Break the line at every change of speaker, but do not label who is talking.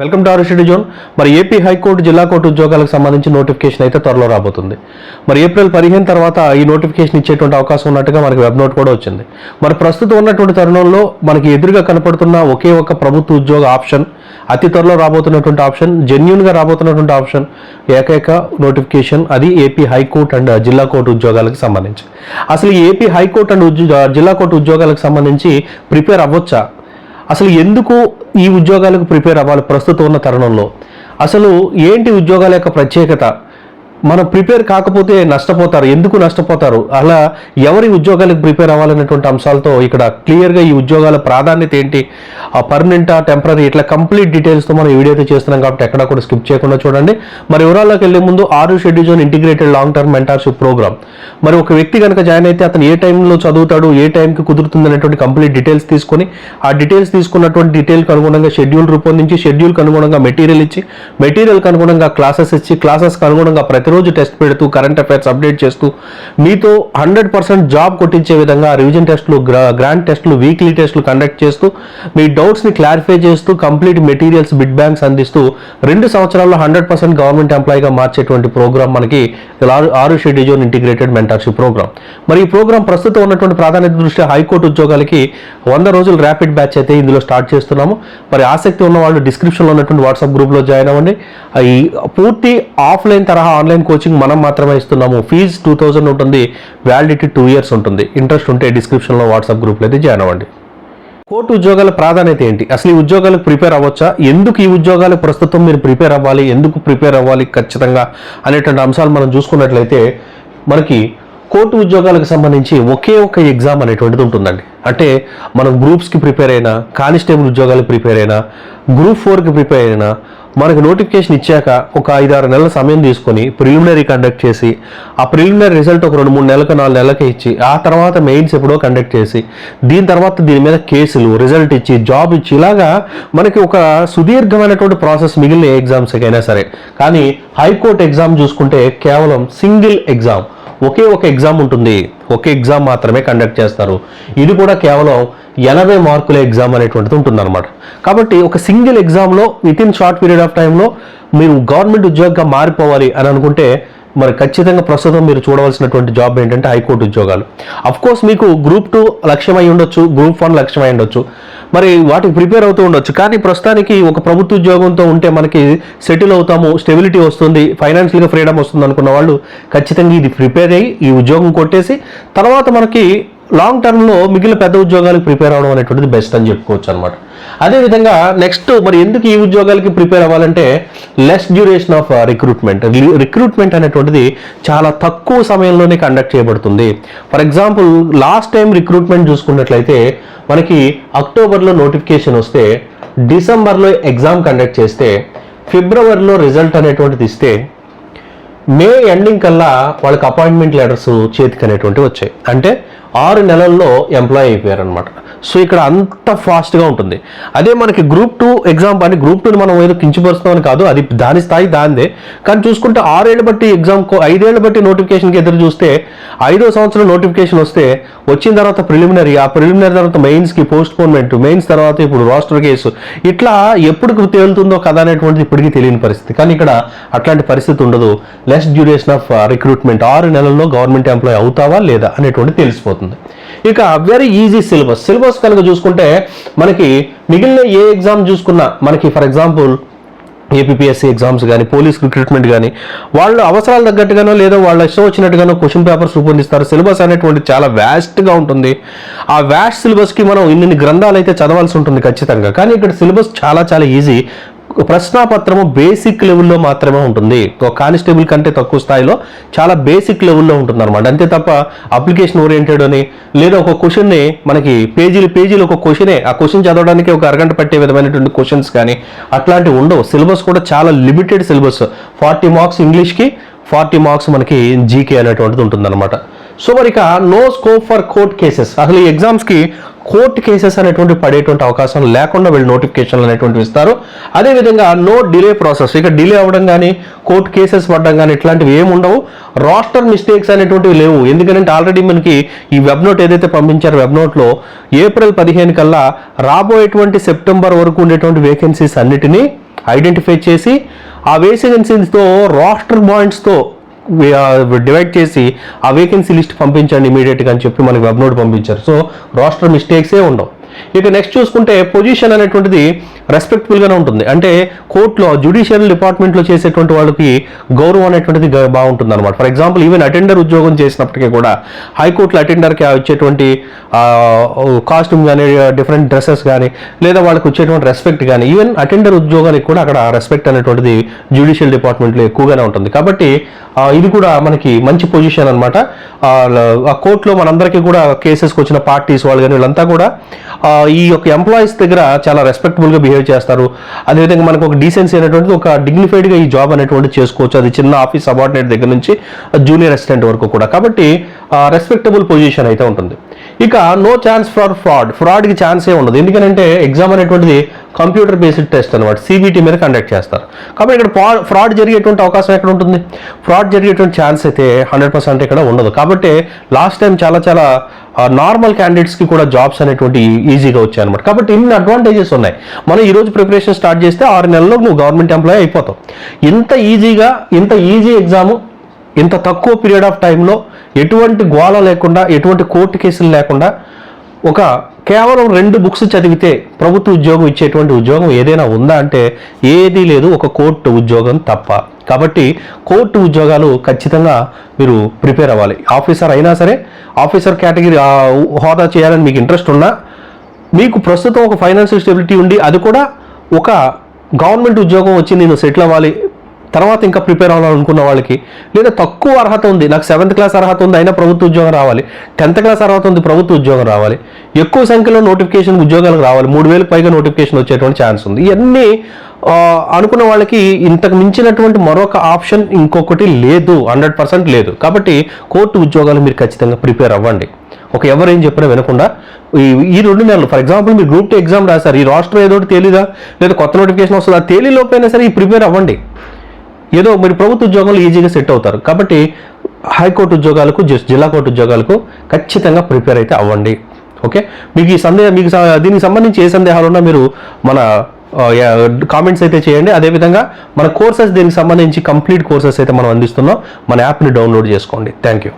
Welcome to RSD zone. మరి AP high court జిల్లా court ఉద్యోగాలకు సంబంధించి నోటిఫికేషన్ అయితే త్వరలో రాబోతుంది. మరి ఏప్రిల్ పదిహేను తర్వాత ఈ నోటిఫికేషన్ ఇచ్చేటువంటి అవకాశం ఉన్నట్టుగా మనకి వెబ్ నోట్ కూడా వచ్చింది. మరి ప్రస్తుతం ఉన్నటువంటి తరుణంలో మనకి ఎదురుగా కనపడుతున్న ఒకే ఒక ప్రభుత్వ ఉద్యోగ ఆప్షన్ అతి త్వరలో రాబోతున్నటువంటి ఆప్షన్ జెన్యున్గా రాబోతున్నటువంటి ఆప్షన్ ఏకైక నోటిఫికేషన్ అది ఏపీ హైకోర్టు అండ్ జిల్లా కోర్టు ఉద్యోగాలకు సంబంధించి. అసలు ఈ ఏపీ హైకోర్టు అండ్ జిల్లా కోర్టు ఉద్యోగాలకు సంబంధించి ప్రిపేర్ అవ్వచ్చా? అసలు ఎందుకు ఈ ఉద్యోగాలకు ప్రిపేర్ అవ్వాలి ప్రస్తుతం ఉన్న తరుణంలో? అసలు ఏంటి ఉద్యోగాల యొక్క ప్రత్యేకత? మనం ప్రిపేర్ కాకపోతే నష్టపోతారు. ఎందుకు నష్టపోతారు? అలా ఎవరి ఉద్యోగాలకు ప్రిపేర్ అవ్వాలనేటువంటి అంశాలతో ఇక్కడ క్లియర్గా ఈ ఉద్యోగాల ప్రాధాన్యత ఏంటి? ఆ పర్మనెంటా టెంపరీ ఇట్లా కంప్లీట్ డీటెయిల్స్తో మనం ఈ వీడియో అయితే చేస్తున్నాం కాబట్టి ఎక్కడా కూడా స్కిప్ చేయకుండా చూడండి. మరి వివరాల్లోకి వెళ్ళే ముందు ఆరు schedule zone integrated long term mentorship program మరి ఒక వ్యక్తి కనుక జాయిన్ అయితే అతను ఏ టైంలో చదువుతాడు ఏ టైంకి కుదురుతుంది అనేటువంటి కంప్లీట్ డీటెయిల్స్ తీసుకొని ఆ డీటెయిల్స్ తీసుకున్నటువంటి డీటెయిల్కి అనుగుణంగా షెడ్యూల్ రూపొందించి షెడ్యూల్కి అనుగుణంగా మెటీరియల్ ఇచ్చి మెటీరియల్కి అనుగుణంగా క్లాసెస్ ఇచ్చి క్లాసెస్కి అనుగుణంగా ప్రతిరోజు టెస్ట్ పెడుతూ కరెంట్ అఫైర్స్ అప్డేట్ చేస్తూ మీతో హండ్రెడ్ పర్సెంట్ జాబ్ కొట్టించే విధంగా రివిజన్ టెస్టులు గ్రాండ్ టెస్టులు వీక్లీ టెస్టులు కండక్ట్ చేస్తూ మీ డౌట్స్ని క్లారిఫై చేస్తూ కంప్లీట్ మెటీరియల్స్ బిడ్ బ్యాంక్స్ అందిస్తూ రెండు సంవత్సరాల్లో హండ్రెడ్ పర్సెంట్ గవర్నమెంట్ ఎంప్లాయీగా మార్చేటువంటి ప్రోగ్రామ్ మనకి ఆరు- ఆరు ఇంటిగ్రేటెడ్ మెంటర్షిప్ ప్రోగ్రామ్ మరి ఈ ప్రోగ్రామ్ ప్రస్తుతం ఉన్నటువంటి ప్రాధాన్యత దృష్ట్యా హైకోర్టు ఉద్యోగాలకి వంద రోజులు ర్యాపిడ్ బ్యాచ్ అయితే ఇందులో స్టార్ట్ చేస్తున్నాము. మరి ఆసక్తి ఉన్న వాళ్ళు డిస్క్రిప్షన్లో ఉన్నటువంటి వాట్సాప్ గ్రూప్లో జాయిన్ అవ్వండి. ఈ పూర్తి ఆఫ్లైన్ తరహా ఆన్లైన్ కోచింగ్ మనం మాత్రమే ఇస్తున్నాము. ఫీజు టూ థౌజండ్ ఉంటుంది. వ్యాలిడిటీ టూ ఇయర్స్ ఉంటుంది. ఇంట్రెస్ట్ ఉంటే డిస్క్రిప్షన్లో వాట్సాప్ గ్రూప్లో అయితే జాయిన్ అవ్వండి. కోర్టు ఉద్యోగాల ప్రాధాన్యత ఏంటి? అసలు ఈ ఉద్యోగాలకు ప్రిపేర్ అవ్వచ్చా? ఎందుకు ఈ ఉద్యోగాలకు ప్రస్తుతం మీరు ప్రిపేర్ అవ్వాలి? ఎందుకు ప్రిపేర్ అవ్వాలి ఖచ్చితంగా అనేటువంటి అంశాలు మనం చూసుకున్నట్లయితే మనకి కోర్టు ఉద్యోగాలకు సంబంధించి ఒకే ఒక ఎగ్జామ్ అనేటువంటిది ఉంటుందండి. అంటే మనం గ్రూప్స్కి ప్రిపేర్ అయినా కానిస్టేబుల్ ఉద్యోగాలకు ప్రిపేర్ అయినా గ్రూప్ ఫోర్కి ప్రిపేర్ అయినా మనకు నోటిఫికేషన్ ఇచ్చాక ఒక ఐదారు నెలల సమయం తీసుకొని ప్రిలిమినరీ కండక్ట్ చేసి ఆ ప్రిలిమినరీ రిజల్ట్ ఒక రెండు మూడు నెలలకు నాలుగు నెలలకి ఇచ్చి ఆ తర్వాత మెయిన్స్ ఎప్పుడో కండక్ట్ చేసి దీని తర్వాత దీని మీద కేసులు రిజల్ట్ ఇచ్చి జాబ్ ఇచ్చి ఇలాగా మనకి ఒక సుదీర్ఘమైనటువంటి ప్రాసెస్ మిగిలిన ఎగ్జామ్స్ అయినా సరే. కానీ హైకోర్టు ఎగ్జామ్ చూసుకుంటే కేవలం సింగిల్ ఎగ్జామ్ ఒకే ఒక ఎగ్జామ్ ఉంటుంది. ఒకే ఎగ్జామ్ మాత్రమే కండక్ట్ చేస్తారు. ఇది కూడా కేవలం ఎనభై మార్కుల ఎగ్జామ్ అనేటువంటిది ఉంటుందన్నమాట. కాబట్టి ఒక సింగిల్ ఎగ్జామ్లో with in short period of టైంలో మీరు గవర్నమెంట్ ఉద్యోగంగా మారిపోవాలి అని అనుకుంటే మరి ఖచ్చితంగా ప్రస్తుతం మీరు చూడవలసినటువంటి జాబ్ ఏంటంటే హైకోర్టు ఉద్యోగాలు. కోర్స్ మీకు గ్రూప్ టూ లక్ష్యమై ఉండొచ్చు గ్రూప్ వన్ లక్ష్యం ఉండొచ్చు. మరి వాటికి ప్రిపేర్ అవుతూ ఉండొచ్చు. కానీ ప్రస్తుతానికి ఒక ప్రభుత్వ ఉద్యోగంతో ఉంటే మనకి సెటిల్ అవుతాము స్టెబిలిటీ వస్తుంది ఫైనాన్షియల్గా ఫ్రీడమ్ వస్తుంది అనుకున్న వాళ్ళు ఖచ్చితంగా ఇది ప్రిపేర్ అయ్యి ఈ ఉద్యోగం కొట్టేసి తర్వాత మనకి లాంగ్ టర్మ్లో మిగిలిన పెద్ద ఉద్యోగాలకు ప్రిపేర్ అవ్వడం అనేటువంటిది బెస్ట్ అని చెప్పుకోవచ్చు అనమాట అదేవిధంగా నెక్స్ట్ మరి ఎందుకు ఈ ఉద్యోగాలకి ప్రిపేర్ అవ్వాలంటే less duration of recruitment recruitment అనేటువంటిది చాలా తక్కువ సమయంలోనే కండక్ట్ చేయబడుతుంది. For example last time recruitment చూసుకున్నట్లయితే మనకి అక్టోబర్లో నోటిఫికేషన్ వస్తే డిసెంబర్లో ఎగ్జామ్ కండక్ట్ చేస్తే ఫిబ్రవరిలో రిజల్ట్ అనేటువంటిది ఇస్తే మే ఎండింగ్ కల్లా వాళ్ళకి అపాయింట్మెంట్ లెటర్స్ చేతికి అనేటువంటివి వచ్చాయి. అంటే ఆరు నెలల్లో ఎంప్లాయ్ అయిపోయారనమాట సో ఇక్కడ అంత ఫాస్ట్గా ఉంటుంది. అదే మనకి గ్రూప్ టూ ఎగ్జామ్ అని గ్రూప్ టూని మనం ఏదో కించపరుస్తామని కాదు అది దాని స్థాయి దానిదే. కానీ చూసుకుంటే ఆరేళ్ళు బట్టి ఎగ్జామ్ ఐదేళ్ళు బట్టి నోటిఫికేషన్కి ఎదురు చూస్తే ఐదో సంవత్సరం నోటిఫికేషన్ వస్తే వచ్చిన తర్వాత ప్రిలిమినరీ ఆ ప్రిలిమినరీ తర్వాత మెయిన్స్కి పోస్ట్ పోన్మెంట్ మెయిన్స్ తర్వాత ఇప్పుడు రాస్టర్ కేసు ఇట్లా ఎప్పుడు తేలుతుందో కదా అనేటువంటిది ఇప్పటికీ తెలియని పరిస్థితి. కానీ ఇక్కడ అట్లాంటి పరిస్థితి ఉండదు. లెస్ డ్యూరేషన్ ఆఫ్ రిక్రూట్మెంట్ ఆరు నెలల్లో గవర్నమెంట్ ఎంప్లాయ్ అవుతావా లేదా అనేటువంటి తెలిసిపోతుంది. ఇక వెరీ ఈజీ సిలబస్ సిలబస్ కనుక చూసుకుంటే మనకి మిగిలిన ఏ ఎగ్జామ్ చూసుకున్నా మనకి ఫర్ ఎగ్జాంపుల్ ఏపీఎస్సీ ఎగ్జామ్స్ కానీ పోలీస్ రిక్రూట్మెంట్ కానీ వాళ్ళు అవసరాలు తగ్గట్టుగానో లేదా వాళ్ళ ఇష్టం వచ్చినట్టుగానో క్వశ్చన్ పేపర్స్ రూపొందిస్తారు. సిలబస్ అనేటువంటి చాలా వ్యాస్ట్గా ఉంటుంది. ఆ వ్యాస్ట్ సిలబస్కి మనం ఇన్ని గ్రంథాలు అయితే చదవాల్సి ఉంటుంది ఖచ్చితంగా. కానీ ఇక్కడ సిలబస్ చాలా చాలా ఈజీ ప్రశ్నాపత్రము బేసిక్ లెవెల్లో మాత్రమే ఉంటుంది. ఒక కానిస్టేబుల్ కంటే తక్కువ స్థాయిలో చాలా బేసిక్ లెవెల్లో ఉంటుంది అనమాట అంతే తప్ప అప్లికేషన్ ఓరియంటెడ్ అని లేదా ఒక క్వశ్చన్ని మనకి పేజీలు పేజీలు ఒక క్వశ్చనే ఆ క్వశ్చన్ చదవడానికి ఒక అరగంట పట్టే విధమైనటువంటి క్వశ్చన్స్ కానీ అట్లాంటివి ఉండవు. సిలబస్ కూడా చాలా లిమిటెడ్ సిలబస్ ఫార్టీ మార్క్స్ ఇంగ్లీష్కి ఫార్టీ మార్క్స్ మనకి జీకే అనేటువంటిది ఉంటుందన్నమాట. సో మరి ఇక no scope for court cases అసలు ఈ ఎగ్జామ్స్కి కోర్ట్ కేసెస్ అనేటువంటి పడేటువంటి అవకాశం లేకుండా వీళ్ళు నోటిఫికేషన్లు అనేటువంటివి ఇస్తారు. అదేవిధంగా నో డిలే ప్రాసెస్ ఇక డిలే అవ్వడం కానీ కోర్ట్ కేసెస్ పడడం కానీ ఇట్లాంటివి ఏమి ఉండవు. రాస్టర్ మిస్టేక్స్ అనేటువంటివి లేవు. ఎందుకంటే ఆల్రెడీ మనకి ఈ వెబ్ నోట్ ఏదైతే పంపించారో వెబ్ నోట్లో ఏప్రిల్ పదిహేను కల్లా రాబోయేటువంటి సెప్టెంబర్ వరకు ఉండేటువంటి వేకెన్సీస్ అన్నిటినీ ఐడెంటిఫై చేసి ఆ వేకెన్సీస్తో రాస్టర్ పాయింట్స్తో డివైడ్ చేసి ఆ వేకెన్సీ లిస్ట్ పంపించండి ఇమీడియట్గా అని చెప్పి మనకి వెబ్ నోట్ పంపించారు. సో రాస్టర్ మిస్టేక్సే ఉండవు. ఇక నెక్స్ట్ చూసుకుంటే పొజిషన్ అనేటువంటిది రెస్పెక్టబుల్గానే ఉంటుంది. అంటే కోర్టులో జ్యుడిషియల్ డిపార్ట్మెంట్లో చేసేటువంటి వాళ్ళకి గౌరవం అనేటువంటిది బాగుంటుంది అనమాట ఫర్ ఎగ్జాంపుల్ ఈవెన్ అటెండర్ ఉద్యోగం చేసినప్పటికీ కూడా హైకోర్టులో అటెండర్కి వచ్చేటువంటి కాస్ట్యూమ్ కానీ డిఫరెంట్ డ్రెస్సెస్ కానీ లేదా వాళ్ళకి వచ్చేటువంటి రెస్పెక్ట్ కానీ ఈవెన్ అటెండర్ ఉద్యోగానికి కూడా అక్కడ రెస్పెక్ట్ అనేటువంటిది జ్యుడిషియల్ డిపార్ట్మెంట్లో ఎక్కువగానే ఉంటుంది. కాబట్టి ఇది కూడా మనకి మంచి పొజిషన్ అనమాట ఆ కోర్టులో మనందరికీ కూడా కేసెస్కి వచ్చిన పార్టీస్ వాళ్ళు కానీ వీళ్ళంతా కూడా ఈ యొక్క ఎంప్లాయీస్ దగ్గర చాలా రెస్పెక్టబుల్గా బిహేవ్ చేస్తారు. అదేవిధంగా మనకు ఒక డీసెన్సీ అనేటువంటిది ఒక డిగ్నిఫైడ్గా ఈ జాబ్ అనేటువంటి చేసుకోవచ్చు. అది చిన్న ఆఫీస్ సబార్డినేట్ దగ్గర నుంచి జూనియర్ అసిస్టెంట్ వరకు కూడా. కాబట్టి రెస్పెక్టబుల్ పొజిషన్ అయితే ఉంటుంది. ఇక నో ఛాన్స్ ఫర్ ఫ్రాడ్ ఫ్రాడ్కి ఛాన్సే ఉండదు. ఎందుకంటే ఎగ్జామ్ అనేటువంటిది కంప్యూటర్ బేస్డ్ టెస్ట్ అనమాట సీబీటీ మీద కండక్ట్ చేస్తారు. కాబట్టి ఇక్కడ ఫ్రాడ్ జరిగేటువంటి అవకాశం ఎక్కడ ఉంటుంది? ఫ్రాడ్ జరిగేటువంటి ఛాన్స్ అయితే హండ్రెడ్ పర్సెంట్ ఇక్కడ ఉండదు. కాబట్టి లాస్ట్ టైం చాలా చాలా నార్మల్ క్యాండిడేట్స్కి కూడా జాబ్స్ అనేటువంటి ఈజీగా వచ్చాయి అనమాట కాబట్టి ఇన్ని అడ్వాంటేజెస్ ఉన్నాయి. మనం ఈరోజు ప్రిపరేషన్ స్టార్ట్ చేస్తే ఆరు నెలల్లో నువ్వు గవర్నమెంట్ ఎంప్లాయీ అయిపోతావు. ఇంత ఈజీగా ఇంత ఈజీ ఎగ్జాము ఇంత తక్కువ పీరియడ్ ఆఫ్ టైంలో ఎటువంటి గోళ లేకుండా ఎటువంటి కోర్టు కేసులు లేకుండా ఒక కేవలం రెండు బుక్స్ చదివితే ప్రభుత్వ ఉద్యోగం ఇచ్చేటువంటి ఉద్యోగం ఏదైనా ఉందా అంటే ఏదీ లేదు ఒక కోర్టు ఉద్యోగం తప్ప. కాబట్టి కోర్టు ఉద్యోగాలు ఖచ్చితంగా మీరు ప్రిపేర్ అవ్వాలి. ఆఫీసర్ అయినా సరే ఆఫీసర్ కేటగిరీ హోదా చేయాలని మీకు ఇంట్రెస్ట్ ఉన్నా మీకు ప్రస్తుతం ఒక ఫైనాన్షియల్ స్టెబిలిటీ ఉండి అది కూడా ఒక గవర్నమెంట్ ఉద్యోగం వచ్చి నేను సెటిల్ అవ్వాలి తర్వాత ఇంకా ప్రిపేర్ అవ్వాలనుకున్న వాళ్ళకి లేదా తక్కువ అర్హత ఉంది. నాకు సెవెంత్ క్లాస్ అర్హత ఉంది అయినా ప్రభుత్వ ఉద్యోగం రావాలి. టెన్త్ క్లాస్ అర్హత ఉంది ప్రభుత్వ ఉద్యోగం రావాలి. ఎక్కువ సంఖ్యలో నోటిఫికేషన్ ఉద్యోగాలకు రావాలి. మూడు వేలకు పైగా నోటిఫికేషన్ వచ్చేటువంటి ఛాన్స్ ఉంది. ఇవన్నీ అనుకున్న వాళ్ళకి ఇంతకు మించినటువంటి మరొక ఆప్షన్ ఇంకొకటి లేదు. హండ్రెడ్ పర్సెంట్ లేదు. కాబట్టి కోర్టు ఉద్యోగాలు మీరు ఖచ్చితంగా ప్రిపేర్ అవ్వండి. ఒక ఎవరేం చెప్పినా వినకుండా ఈ ఈ రెండు నెలలు ఫర్ ఎగ్జాంపుల్ మీరు గ్రూప్ టూ ఎగ్జామ్ రాశారు. ఈ రాష్ట్రం ఏదో ఒకటి తేలిదా? లేదా కొత్త నోటిఫికేషన్ వస్తుందా? తేలిలోపైనా సరే ఈ ప్రిపేర్ అవ్వండి. ఏదో మీరు ప్రభుత్వ ఉద్యోగాలు ఈజీగా సెట్ అవుతారు. కాబట్టి హైకోర్టు ఉద్యోగాలకు జిల్లా కోర్టు ఉద్యోగాలకు ఖచ్చితంగా ప్రిపేర్ అయితే అవ్వండి. ఓకే? మీకు ఈ సందేహం మీకు దీనికి సంబంధించి ఏ సందేహాలు ఉన్నా మీరు మన కామెంట్స్ అయితే చేయండి. అదేవిధంగా మన కోర్సెస్ దీనికి సంబంధించి కంప్లీట్ కోర్సెస్ అయితే మనం అందిస్తున్నాం. మన యాప్ని డౌన్లోడ్ చేసుకోండి. Thank you.